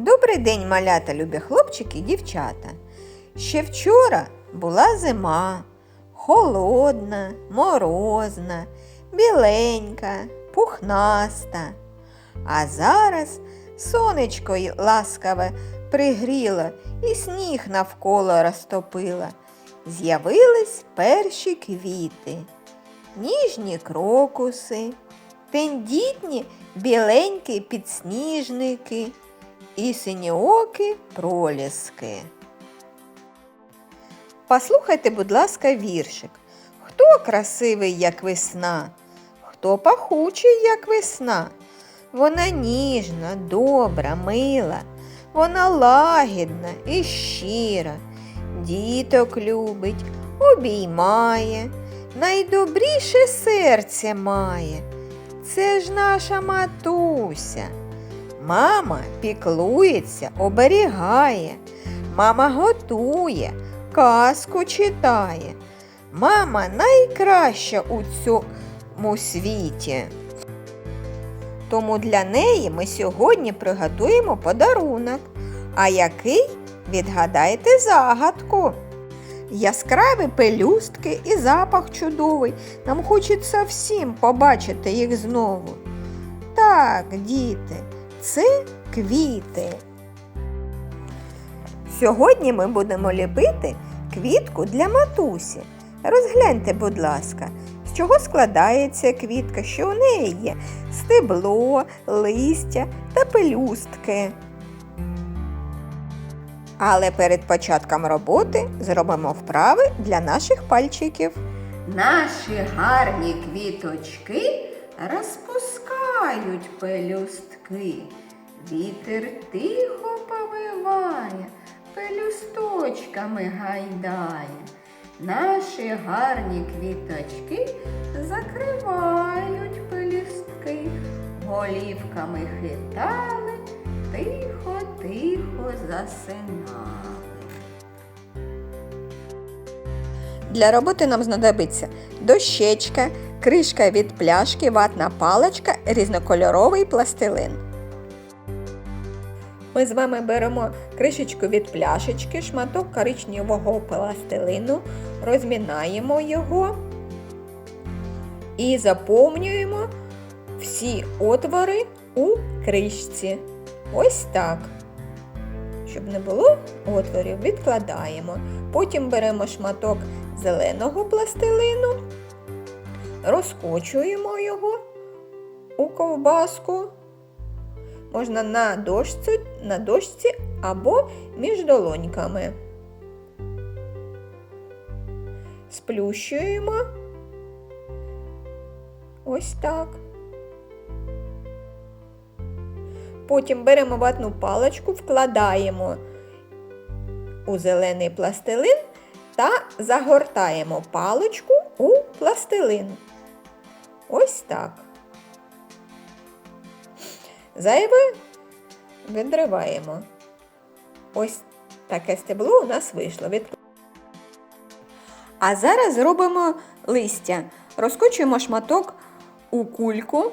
Добрий день, малята, любі хлопчики і дівчата. Ще вчора була зима, холодна, морозна, біленька, пухнаста. А зараз сонечко ласкаве пригріло і сніг навколо розтопило. З'явились перші квіти, ніжні крокуси, тендітні біленькі підсніжники і синьоокі проліски. Послухайте, будь ласка, віршик. Хто красивий, як весна, хто пахучий, як весна. Вона ніжна, добра, мила, вона лагідна і щира, діток любить, обіймає, найдобріше серце має. Це ж наша матуся. Мама піклується, оберігає, мама готує, казку читає. Мама найкраща у цьому світі. Тому для неї ми сьогодні приготуємо подарунок. А який відгадайте загадку. Яскраві пелюстки і запах чудовий. Нам хочеться всім побачити їх знову. Так, діти, це квіти. Сьогодні ми будемо ліпити квітку для матусі. Розгляньте, будь ласка, з чого складається квітка, що у неї є стебло, листя та пелюстки. Але перед початком роботи зробимо вправи для наших пальчиків. Наші гарні квіточки розпускають пелюстки. Вітер тихо повиває, пелюсточками гайдає. Наші гарні квіточки закривають пелюстки, голівками хитали, тихо-тихо засинали. Для роботи нам знадобиться дощечка, кришка від пляшки, ватна паличка, різнокольоровий пластилин. Ми з вами беремо кришечку від пляшечки, шматок коричневого пластилину, розмінаємо його і заповнюємо всі отвори у кришці. Ось так. Щоб не було отворів, відкладаємо. Потім беремо шматок зеленого пластилину, розкочуємо його у ковбаску. Можна на дошці, на дошці або між долоньками. Сплющуємо ось так. Потім беремо ватну паличку, вкладаємо у зелений пластилин та загортаємо паличку у пластилин. Ось так. Зайве відриваємо. Ось таке стебло у нас вийшло. А зараз зробимо листя. Розкочуємо шматок у кульку,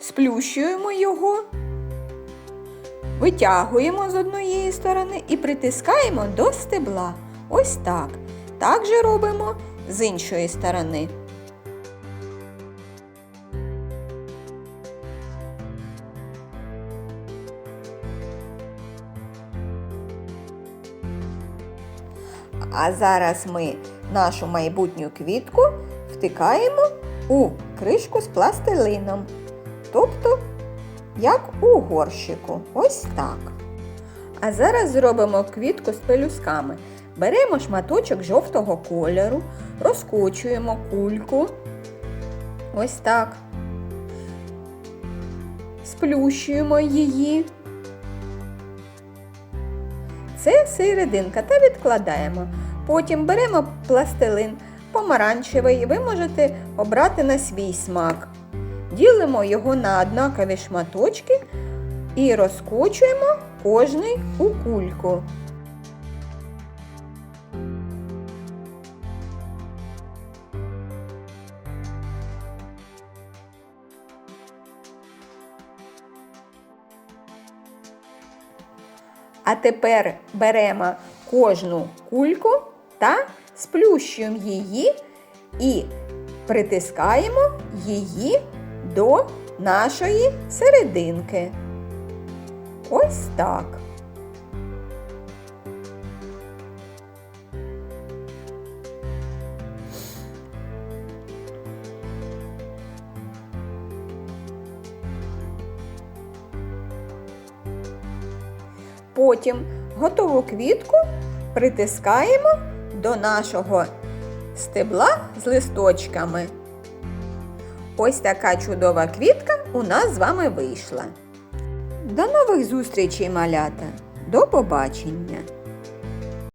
сплющуємо його, витягуємо з однієї сторони і притискаємо до стебла. Ось так. Так же робимо з іншої сторони. А зараз ми нашу майбутню квітку втикаємо у кришку з пластилином. Тобто, як у горщику. Ось так. А зараз зробимо квітку з пелюсками. Беремо шматочок жовтого кольору, розкочуємо кульку. Ось так. Сплющуємо її. Це серединка та відкладаємо. Потім беремо пластилин помаранчевий, ви можете обрати на свій смак. Ділимо його на однакові шматочки і розкочуємо кожний у кульку. А тепер беремо кожну кульку та сплющуємо її і притискаємо її до нашої серединки. Ось так. Потім готову квітку притискаємо до нашого стебла з листочками. Ось така чудова квітка у нас з вами вийшла. До нових зустрічей, малята! До побачення!